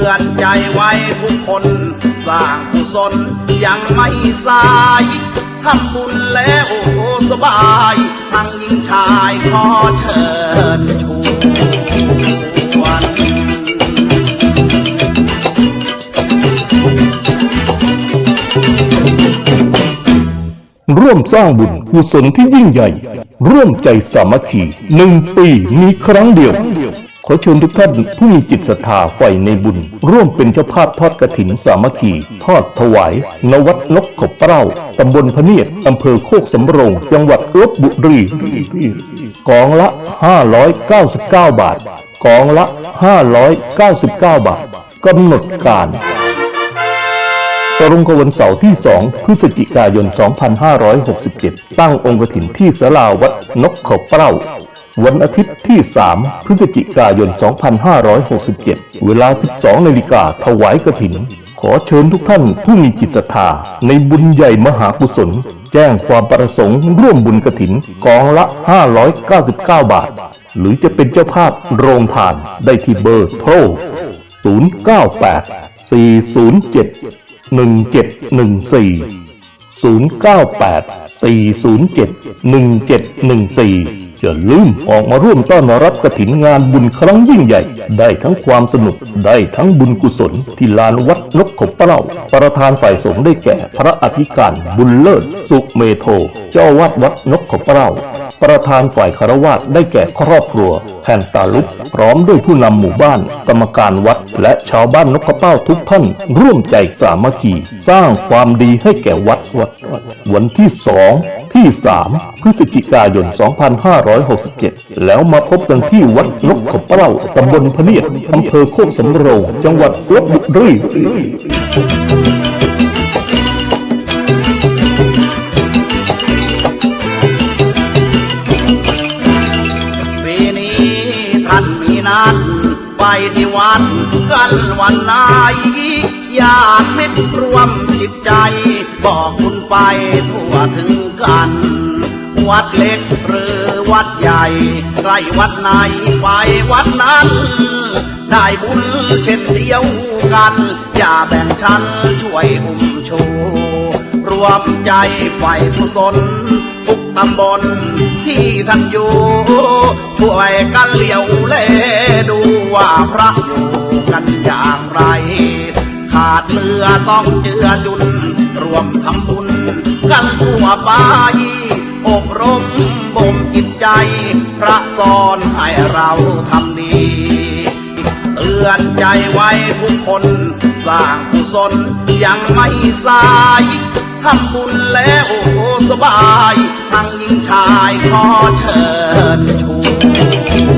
ือนใจไว้ทุกคน สร้างกุศลยังไม่สายทำบุญแล้วสบายทางหญิงชายขอเชิญชวนร่วมสร้างบุญกุศลที่ยิ่งใหญ่ ร่วมใจสามัคคีหนึ่งปีมีครั้งเดียว ขอเชิญทุกท่านผู้มีจิตศรัทธาใฝ่ในบุญ ร่วมเป็นเจ้าภาพทอดกระถินสามัคคี ทอดถวาย นวัดนกขบเปร้าตำบลพะเนียดอำเภอโคกสำโรง จังหวัดลบบุรี กองละ 599 บาท กองละ 599 บาทกำหนดการตรงกับวันเสาร์ที่ 2 พฤศจิกายน 2567 ตั้งองค์กฐินที่ศาลาวัดนกเขาเป้า วันอาทิตย์ที่ 3 พฤศจิกายน 2567 เวลา 12นาฬิกาถวายกฐิน ขอเชิญทุกท่านผู้มีจิตศรัทธา ในบุญใหญ่มหากุศล แจ้งความประสงค์ร่วมบุญกฐินกองละ 599 บาท หรือจะเป็นเจ้าภาพโรงทานได้ที่เบอร์โทร 098 407 1714 098 407 1714 จะลืมออกมาร่วมต้อนรับกระถินงานบุญครั้งยิ่งใหญ่ ได้ทั้งความสนุกได้ทั้งบุญกุศล ที่ลานวัดนกขบเปล่าประธานฝ่ายสงฆ์ได้แก่พระอธิการบุญเลิศ สุเมโท เจ้าวัดวัดนกขบเปล่าประธานฝ่ายคารวาสได้แก่ครอบครัวแผ่นตาลุกพร้อมด้วยผู้นำหมู่บ้าน กรรมการวัด และชาวบ้านนกกระเป้าทุกท่าน ร่วมใจสามัคคี สร้างความดีให้แก่วัดวัดวันที่สอง ที่สามพฤศจิกายน 2567 แล้วมาพบกันที่วัดนกขบเปล่าตำบลพะเนียดอำเภอโคกสำโรง จังหวัดลบบุรีปีนี้ท่านมีนัดไปที่วัดกันวันไหนอยากมิตรรวมจิตใจ บอกคุณไปทั่วถึง กัน วัดเล็กหรือวัดใหญ่ ใกล้วัดไหนไปวัดนั้น ได้บุญเช่นเดียวกัน อย่าแบ่งชั้นช่วยอุ้มชูรวมใจไฟกุศลทุกตำบลที่ท่านอยู่ช่วยกันเลี้ยวแลดูว่าพระอยู่กันอย่างไร ขาดเรือต้องเจือจุน รวมทำบุญกันทั่วไป มบ่มจิตใจ พระสอนให้เราทำดีเตือนใจไว้ทุกคนสร้างกุศลยังไม่สายทำบุญแล้วสบาย ทั้งหญิงชายขอเชิญชูน